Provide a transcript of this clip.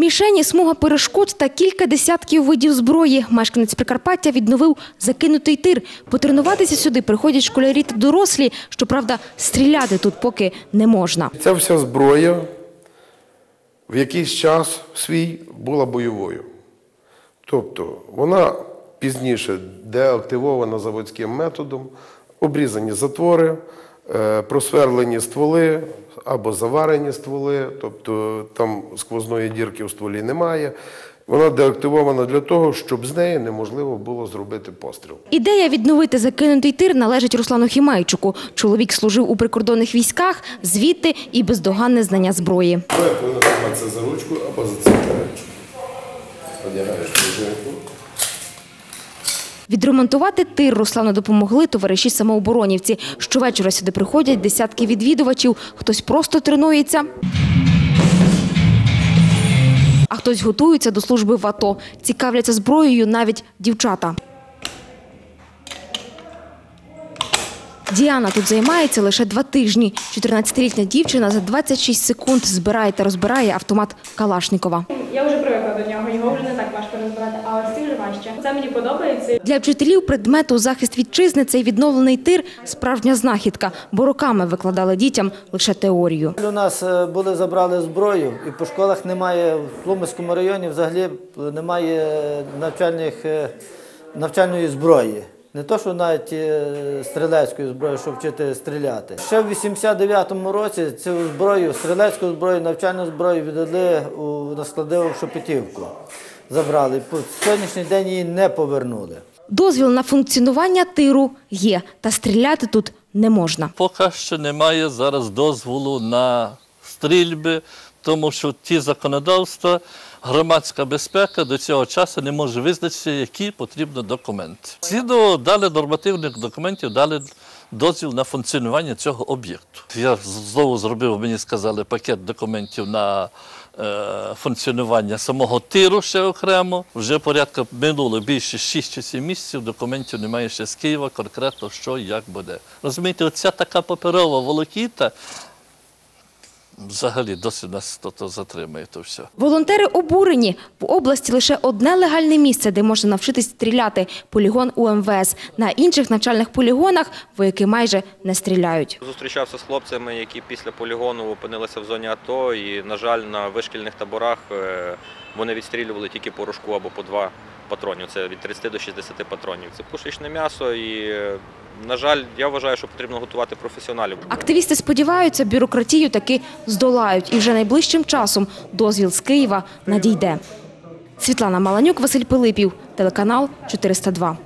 Мішені, смуга перешкод та кілька десятків видів зброї. Мешканець Прикарпаття відновив закинутий тир. Потренуватися сюди приходять школярі та дорослі. Щоправда, стріляти тут поки не можна. Ця вся зброя в якийсь час свій була бойовою. Тобто вона пізніше деактивована заводським методом, обрізані затвори, просверлені стволи або заварені стволи, тобто там сквозної дірки в стволі немає. Вона деактивована для того, щоб з неї неможливо було зробити постріл. Ідея відновити закинутий тир належить Руслану Хімайчуку. Чоловік служив у прикордонних військах, звідти і бездоганне знання зброї. Зброя повинна триматися за ручку або за цепер. Одягаєш пружинку. Відремонтувати тир Руслану допомогли товариші самооборонівці. Щовечора сюди приходять десятки відвідувачів. Хтось просто тренується, а хтось готується до служби в АТО. Цікавляться зброєю навіть дівчата. Діана тут займається лише два тижні. 14-літня дівчина за 26 секунд збирає та розбирає автомат Калашникова. Привикла до нього, його вже не так важко розбирати, а ось цей вже важче. Це мені подобається. Для вчителів предмету захист вітчизни цей відновлений тир – справжня знахідка, бо роками викладали дітям лише теорію. У нас е, були забрали зброю, і по школах немає в Пломиському районі взагалі немає навчальних, е, навчальної зброї. Не то, що навіть е, стрілецької зброї, щоб вчити стріляти. Ще в 89-му році цю зброю, стрілецьку зброю, навчальну зброю віддали у, на складову в Шепетівку. Забрали. По сьогоднішній день її не повернули. Дозвіл на функціонування тиру є, та стріляти тут не можна. Поки що немає зараз дозволу на стрільби, тому що ті законодавства, громадська безпека до цього часу не може визначитися, які потрібні документи. Згідно дали нормативних документів, дали дозвіл на функціонування цього об'єкту. Я знову зробив, мені сказали, пакет документів на е, функціонування самого тиру ще окремо. Вже порядка минуло більше 6 чи 7 місяців, документів немає ще з Києва, конкретно що як буде. Розумієте, оця така паперова волокіта взагалі досить нас то, то затримує то все. Волонтери обурені. В області лише одне легальне місце, де можна навчитись стріляти – полігон УМВС. На інших навчальних полігонах вояки майже не стріляють. Зустрічався з хлопцями, які після полігону опинилися в зоні АТО, і, на жаль, на вишкільних таборах е, вони відстрілювали тільки по рожку або по два патронів. Це від 30 до 60 патронів. Це пушечне м'ясо, і, на жаль, я вважаю, що потрібно готувати професіоналів. Активісти сподіваються, бюрократію таки здолають. І вже найближчим часом дозвіл з Києва надійде. Світлана Маланюк, Василь Пилипів, телеканал 402.